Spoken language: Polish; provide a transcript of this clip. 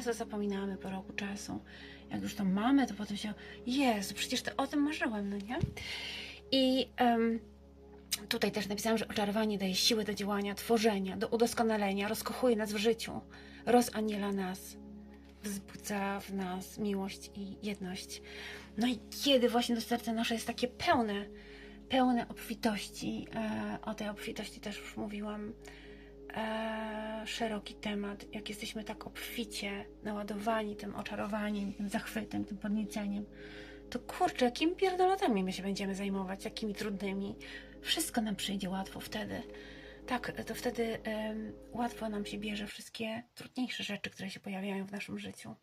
Często zapominamy po roku czasu. Jak już to mamy, to potem się, Jezu, przecież to o tym marzyłem, no nie? I em, tutaj też napisałam, że oczarowanie daje siłę do działania, tworzenia, do udoskonalenia, rozkochuje nas w życiu, rozaniela nas, wzbudza w nas miłość i jedność. No i kiedy właśnie to serce nasze jest takie pełne, pełne obfitości, e, o tej obfitości też już mówiłam, e, szeroki temat, jak jesteśmy tak obficie naładowani tym oczarowaniem, tym zachwytem, tym podnieceniem, to kurczę, jakimi pierdolotami my się będziemy zajmować, jakimi trudnymi. Wszystko nam przyjdzie łatwo wtedy. Tak, to wtedy łatwo nam się bierze wszystkie trudniejsze rzeczy, które się pojawiają w naszym życiu.